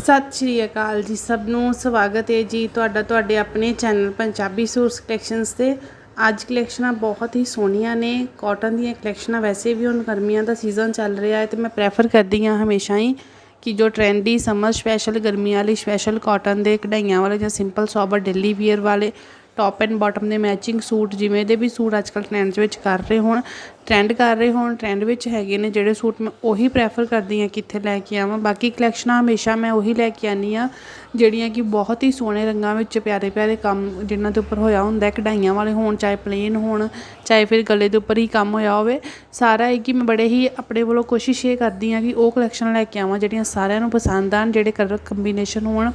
ਸਤਿ ਸ਼੍ਰੀ ਅਕਾਲ ਜੀ ਸਭ ਨੂੰ। ਸਵਾਗਤ ਹੈ ਜੀ ਤੁਹਾਡਾ ਤੁਹਾਡੇ ਆਪਣੇ ਚੈਨਲ ਪੰਜਾਬੀ ਸੂਟਸ ਕਲੈਕਸ਼ਨਸ ਤੇ। ਅੱਜ ਕਲੈਕਸ਼ਨਾਂ ਬਹੁਤ ਹੀ ਸੋਹਣੀਆਂ ਨੇ। ਕਾਟਨ ਦੀਆਂ ਕਲੈਕਸ਼ਨਾਂ ਵੈਸੇ ਵੀ ਹੁਣ ਗਰਮੀਆਂ ਦਾ ਸੀਜ਼ਨ ਚੱਲ ਰਿਹਾ ਹੈ ਤੇ ਮੈਂ ਪ੍ਰੈਫਰ ਕਰਦੀ ਹਾਂ ਹਮੇਸ਼ਾ ਹੀ ਕਿ ਜੋ ਟ੍ਰੈਂਡੀ ਸਮਰ ਸਪੈਸ਼ਲ ਗਰਮੀਆਂ ਵਾਲੀ ਸਪੈਸ਼ਲ ਕਾਟਨ ਦੇ ਕਢਾਈਆਂ ਵਾਲੇ ਜਾਂ ਸਿੰਪਲ ਸੋਬਰ ਡੇਲੀ ਵੀਅਰ ਵਾਲੇ ਟੌਪ ਐਂਡ ਬਾਟਮ ਦੇ ਮੈਚਿੰਗ ਸੂਟ ਜਿਵੇਂ ਦੇ ਵੀ ਸੂਟ ਅੱਜਕੱਲ ਟ੍ਰੈਂਡ ਵਿੱਚ ਕਰ ਰਹੇ ਹੋਣ ਟ੍ਰੈਂਡ ਕਰ ਰਹੇ ਹੋਣ ਟ੍ਰੈਂਡ ਵਿੱਚ ਹੈਗੇ ਨੇ ਜਿਹੜੇ ਸੂਟ ਮੈਂ ਉਹੀ ਪ੍ਰੈਫਰ ਕਰਦੀ ਹਾਂ ਕਿੱਥੇ ਲੈ ਕੇ ਆਵਾਂ। ਬਾਕੀ ਕਲੈਕਸ਼ਨਾਂ ਹਮੇਸ਼ਾ ਮੈਂ ਉਹੀ ਲੈ ਕੇ ਆਨੀ ਆ ਜਿਹੜੀਆਂ ਕਿ ਬਹੁਤ ਹੀ ਸੋਹਣੇ ਰੰਗਾਂ ਵਿੱਚ ਪਿਆਰੇ ਪਿਆਰੇ ਕੰਮ ਜਿਨ੍ਹਾਂ ਦੇ ਉੱਪਰ ਹੋਇਆ ਹੁੰਦਾ ਕਢਾਈਆਂ ਵਾਲੇ ਹੋਣ, ਚਾਹੇ ਪਲੇਨ ਹੋਣ, ਚਾਹੇ ਫਿਰ ਗਲੇ ਦੇ ਉੱਪਰ ਹੀ ਕੰਮ ਹੋਇਆ ਹੋਵੇ। ਸਾਰਾ ਇਹ ਕਿ ਮੈਂ ਬੜੇ ਹੀ ਆਪਣੇ ਵੱਲੋਂ ਕੋਸ਼ਿਸ਼ ਇਹ ਕਰਦੀ ਹਾਂ ਕਿ ਉਹ ਕਲੈਕਸ਼ਨ ਲੈ ਕੇ ਆਵਾਂ, ਜਿਹੜੀਆਂ ਸਾਰਿਆਂ ਨੂੰ ਪਸੰਦ ਆਣ ਜਿਹੜੇ ਕਲਰ ਕੰਬੀਨੇਸ਼ਨ ਹੋਣ।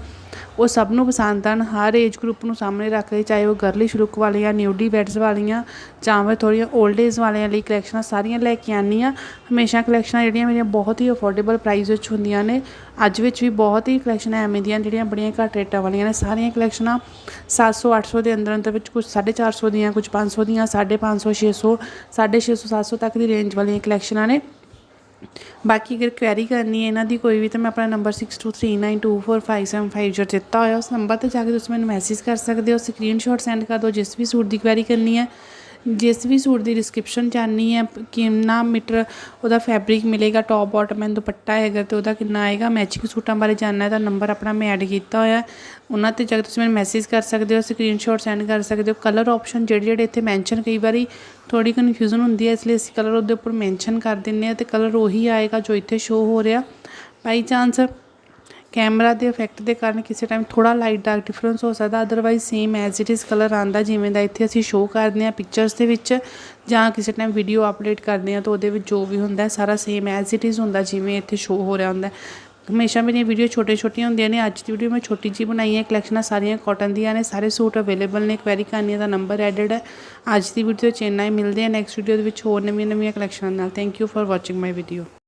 ਉਹ ਸਭ ਨੂੰ ਪਸੰਦ ਹਨ। ਹਰ ਏਜ ਗਰੁੱਪ ਨੂੰ ਸਾਹਮਣੇ ਰੱਖ ਕੇ ਚਾਹੇ ਉਹ ਗਰਲਿਸ਼ ਲੁੱਕ ਵਾਲੀਆਂ ਨਿਊਡੀ ਵੈਡਸ ਵਾਲੀਆਂ, ਜਾਂ ਫਿਰ ਥੋੜ੍ਹੀਆਂ 올ਡ ਏਜ ਵਾਲਿਆਂ ਲਈ ਕਲੈਕਸ਼ਨਾਂ ਸਾਰੀਆਂ ਲੈ ਕੇ ਆਨੀ ਆ ਹਮੇਸ਼ਾ ਕਲੈਕਸ਼ਨਾਂ ਜਿਹੜੀਆਂ ਮੇਰੀਆਂ ਬਹੁਤ ਹੀ ਅਫੋਰਡੇਬਲ ਪ੍ਰਾਈਸ ਵਿੱਚ ਹੁੰਦੀਆਂ ਨੇ। ਅੱਜ ਵਿੱਚ ਵੀ ਬਹੁਤ ਹੀ ਕਲੈਕਸ਼ਨਾਂ ਐਵੇਂ ਦੀਆਂ ਜਿਹੜੀਆਂ ਬੜੀਆਂ ਘੱਟ ਰੇਟਾਂ ਵਾਲੀਆਂ ਨੇ। ਸਾਰੀਆਂ ਕਲੈਕਸ਼ਨਾਂ 700 800 ਦੇ ਅੰਦਰ ਅੰਦਰ ਵਿੱਚ ਕੁਝ 450 ਦੀਆਂ ਕੁਝ 500 ਦੀਆਂ 550 600 650 700 ਤੱਕ ਦੀ ਰੇਂਜ ਵਾਲੀਆਂ ਕਲੈਕਸ਼ਨਾਂ ਨੇ। ਬਾਕੀ ਅਗਰ ਕੁਐਰੀ ਕਰਨੀ ਹੈ ਇਹਨਾਂ ਦੀ ਕੋਈ ਵੀ, ਤਾਂ ਮੈਂ ਆਪਣਾ ਨੰਬਰ 6239245750 ਦਿੱਤਾ ਹੋਇਆ ਉਸ ਨੰਬਰ ਤੇ ਜਾ ਕੇ ਤੁਸੀਂ ਮੈਨੂੰ ਮੈਸੇਜ ਕਰ ਸਕਦੇ ਹੋ ਸਕਰੀਨਸ਼ਾਟ ਸੈਂਡ ਕਰ ਦਿਓ, ਜਿਸ ਵੀ ਸੂਟ ਦੀ ਕੁਐਰੀ ਕਰਨੀ ਹੈ। ਜਿਸ ਵੀ ਸੂਟ ਦੀ ਡਿਸਕ੍ਰਿਪਸ਼ਨ ਜਾਣਨੀ ਹੈ, ਕਿੰਨਾ ਮੀਟਰ ਉਹਦਾ ਫੈਬਰਿਕ ਮਿਲੇਗਾ ਟੌਪ ਬਾਟਮ ਐਂਡ ਦੁਪੱਟਾ ਹੈਗਾ ਤੇ ਉਹਦਾ ਕਿੰਨਾ ਆਏਗਾ ਮੈਚਿੰਗ ਸੂਟਾਂ ਬਾਰੇ ਜਾਣਨਾ ਹੈ, ਤਾਂ ਨੰਬਰ ਆਪਣਾ ਮੈਂ ਐਡ ਕੀਤਾ ਹੋਇਆ ਉਹਨਾਂ ਤੇ ਜਾ ਕੇ ਤੁਸੀਂ ਮੈਨੂੰ ਮੈਸੇਜ ਕਰ ਸਕਦੇ ਹੋ ਸਕਰੀਨਸ਼ਾਟ ਸੈਂਡ ਕਰ ਸਕਦੇ ਹੋ। ਕਲਰ ਆਪਸ਼ਨ ਜਿਹੜੇ ਜਿਹੜੇ ਇੱਥੇ ਮੈਂਸ਼ਨ ਕਈ ਵਾਰੀ ਥੋੜੀ ਕਨਫਿਊਜ਼ਨ ਹੁੰਦੀ ਹੈ, ਇਸ ਲਈ ਅਸੀਂ ਕਲਰ ਉਹਦੇ ਉੱਪਰ ਮੈਂਸ਼ਨ ਕਰ ਦਿੰਨੇ ਆ ਤੇ ਕਲਰ ਉਹੀ ਆਏਗਾ ਜੋ ਇੱਥੇ ਸ਼ੋ ਹੋ ਰਿਹਾ। ਬਾਈ ਚਾਂਸ ਕੈਮਰਾ ਦੇ ਇਫੈਕਟ ਦੇ ਕਾਰਨ ਕਿਸੇ ਟਾਈਮ ਥੋੜਾ ਲਾਈਟ ਡਾਰਕ ਡਿਫਰੈਂਸ ਹੋ ਸਕਦਾ otherwise same as it is colour ਆਂਦਾ ਜਿਵੇਂ ਦਾ ਇੱਥੇ ਅਸੀਂ ਸ਼ੋਅ ਕਰਦੇ ਹਾਂ ਪਿਕਚਰਸ ਦੇ ਵਿੱਚ, ਜਾਂ ਕਿਸੇ ਟਾਈਮ ਵੀਡੀਓ ਅਪਡੇਟ ਕਰਦੇ ਹਾਂ ਤਾਂ ਉਹਦੇ ਵਿੱਚ ਜੋ ਵੀ ਹੁੰਦਾ ਸਾਰਾ ਸੇਮ ਐਜ਼ ਇਟ ਇਜ਼ ਹੁੰਦਾ, ਜਿਵੇਂ ਇੱਥੇ ਸ਼ੋਅ ਹੋ ਰਿਹਾ ਹੁੰਦਾ ਹੈ। ਹਮੇਸ਼ਾ ਮੇਰੀਆਂ ਵੀਡੀਓ ਛੋਟੇ ਛੋਟੀਆਂ ਹੁੰਦੀਆਂ ਨੇ, ਅੱਜ ਦੀ ਵੀਡੀਓ ਮੈਂ ਛੋਟੀ ਜੀ ਬਣਾਈ ਹੈ ਕਲੈਕਸ਼ਨਾਂ ਸਾਰੀਆਂ ਕਾਟਨ ਦੀਆਂ ਨੇ, ਸਾਰੇ ਸੂਟ ਅਵੇਲੇਬਲ ਨੇ ਕੁਐਰੀ ਕਰਨੀ ਦਾ ਨੰਬਰ ਐਡਡ ਹੈ। ਅੱਜ ਦੀ ਵੀਡੀਓ ਚ ਇੰਨਾ ਹੀ, ਮਿਲਦੇ ਆ ਨੈਕਸਟ ਵੀਡੀਓ ਦੇ ਵਿੱਚ ਹੋਰ ਨਵੀਆਂ ਨਵੀਆਂ ਕਲੈਕਸ਼ਨਾਂ ਨਾਲ। Thank you for watching my video